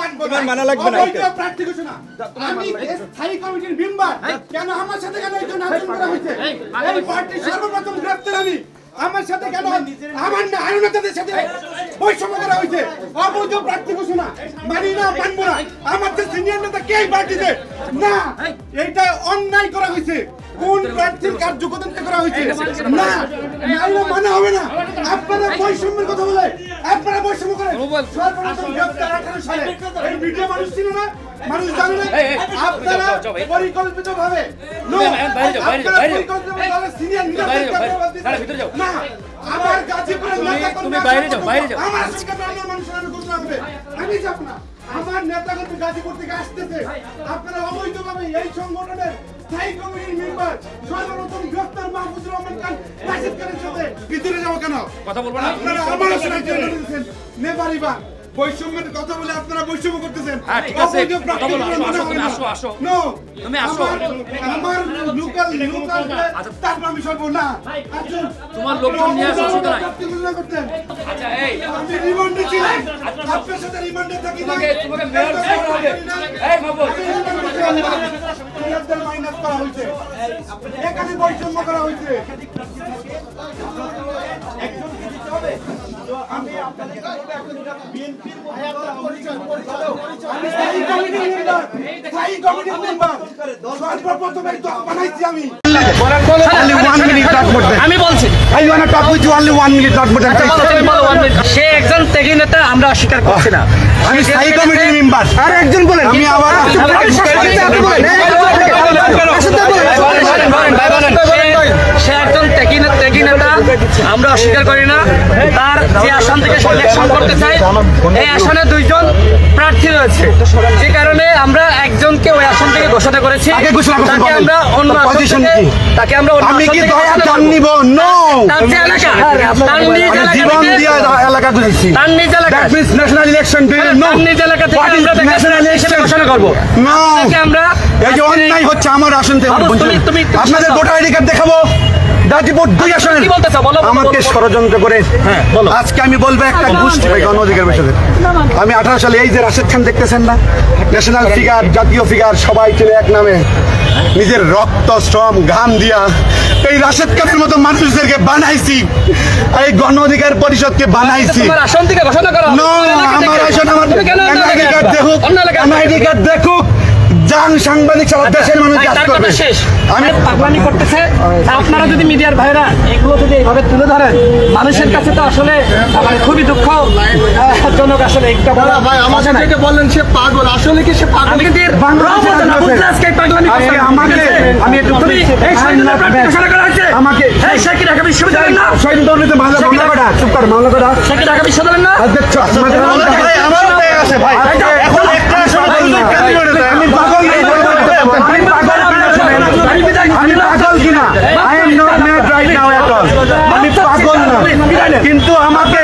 মানবো তোমার মানা লাগবে না, প্রার্থী ঘোষণা। আমি স্থায়ী কমিটির মেম্বার। কেন আমার সাথে কেন এই জন্য আচরণ করা হয়েছে? এই পার্টির সর্বপ্রথম গ্রেপ্তার আমি। আমার সাথে কেন আমার না আরও নেতাদের সাথে বৈষম্য করা হয়েছে? অবৈধ প্রার্থী ঘোষণা। মানি না মানবো না। আমার যে সিনিয়র নেতা কে পার্টিতে? না। এইটা অন্যায় করা হয়েছে। কোন প্রার্থীর কার্যকর্তা করা হয়েছে? না। মানা হবে না। আপনারা বৈষম্যের কথা বলে আপনারা করেন সর্বপ্রথম গ্রেপ্তার 18 সালে এই ভিডিও মানুষ ছিল না মানুষ জানে না এই, এই, আপনারা যাও, যাও, ভাই। পরিকল্পিত ভাবে তুমি বাইরে যাও, বাইরে যাও, বাইরে যাও। সিনিয়র বাইরে যাও, বাইরে- বাইরে ভিতরে যাও। না আমার কাজীপুরের তুমি- বাইরে যাও, বাইরে যাও। আমার মানুষের আমি যাব না আমার নেতা কর্মী গাজীপুর থেকে আসতেছে। আপনারা অবৈধভাবে এই সংগঠনের স্থায়ী কমিটির মেম্বার সর্বপ্রথম গ্রেফতার মাহফুজুর রহমান খান রাশিদ খানের সাথে। ভিতরে যাব কেন? কথা বলব আপনারা আমার নেপারিবা বৈষম্যের কথা বলে আপনারা বৈষম্য করতেছেন। হ্যাঁ, বলো, আসো, আসো, তুমি আসো, আসো। তুমি আসো। আমার- লোকাল লোকাল তারপর আমি সরবো না। তোমার লোকজন নিয়ে আসো, অসুবিধা নাই। আচ্ছা এই। আমি রিমান্ডে ছিলাম আপনার সাথে রিমান্ডে থাকি না তোমাকে তোমাকে মেয়র করা হবে এই বাবু মাইনাস করা হয়েছে। এখানে বৈষম্য করা হয়েছে। স্থায়ী কমিটির মেম্বার, আমি বলছি। সে একজন ত্যাগী নেতা আমরা অস্বীকার করছি না। আমি স্থায়ী কমিটির মেম্বার। আর একজন বলেন। আমি আবার সে একজন ত্যাগী নে- ত্যাগী নেতা আমরা অস্বীকার করি না। তার যে আসন থেকে সে ইলেকশন করতে চাই এই আসনে দুইজন প্রার্থী রয়েছে। যে কারণে আমরা একজনকে ওই আসন থেকে ঘোষণা করেছি। তাকে আমরা অন্য আসন? তাকে আমরা অন্য আমি কি দয়া দান নিব? নো তার যে এলাকা। তার নিজ জীবন দিয়ে এলাকা দিয়েছি তার নিজ এলাকা। Means national election do you know? তার নিজ এলাকা থেকে আমরা হিসেবে election? ঘোষণা করব. তাকে আমরা এই যে অন্যায় হচ্ছে আমার আসন থেকে আপনাদের ভোটার আইডি কার্ড দেখাবো? গাজীপুর দুই আচ্ছা, আমাকে। ষড়যন্ত্র করে হ্যাঁ, আজকে আমি বলব একটা গোষ্ঠী ভাই গণ অধিকার আমি আঠারো সালে এই যে রাশেদ খান দেখতেছেন না ন্যাশনাল ফিগার জাতীয় ফিগার সবাই চলে এক নামে নিজের রক্ত শ্রম ঘাম দিয়া এই রাশেদ খানের মতো মানুষদেরকে বানাইছি এই গণ অধিকার পরিষদকে বানাইছি। আসন থেকে ঘোষণা করা। এলাকা আমার আসন আমার দেখুক। যান সাংবাদিক সারা দেশের মানুষ কাজ করবে আমি পাগলামি করতেছে আপনারা যদি মিডিয়ার ভাইরা এগুলো যদি এইভাবে তুলে ধরেন মানুষের কাছে তো আসলে মানে খুবই দুঃখ জনক আসলে একটা বলা ভাই আমাকে যেটা বললেন সে পাগল আসলে কি সে পাগল আমি কিন্তু এর না, বুঝলে আজকে পাগলামি করছে। আমাকে- আমি। আমাকে- ঢাকা বিশ্ববিদ্যালয় না? মামলা মামলা করা চুপ কর মামলা করা ঢাকা বিশ্ববিদ্যালয় না? ভাই আমার হয়ে গেছে ভাই এখন একটা আসন আমি পাগল না, আমি পাগল কিনা শোনেন। আমি পাগল কিনা I am not mad right now at all আমি পাগল না। কিন্তু আমাকে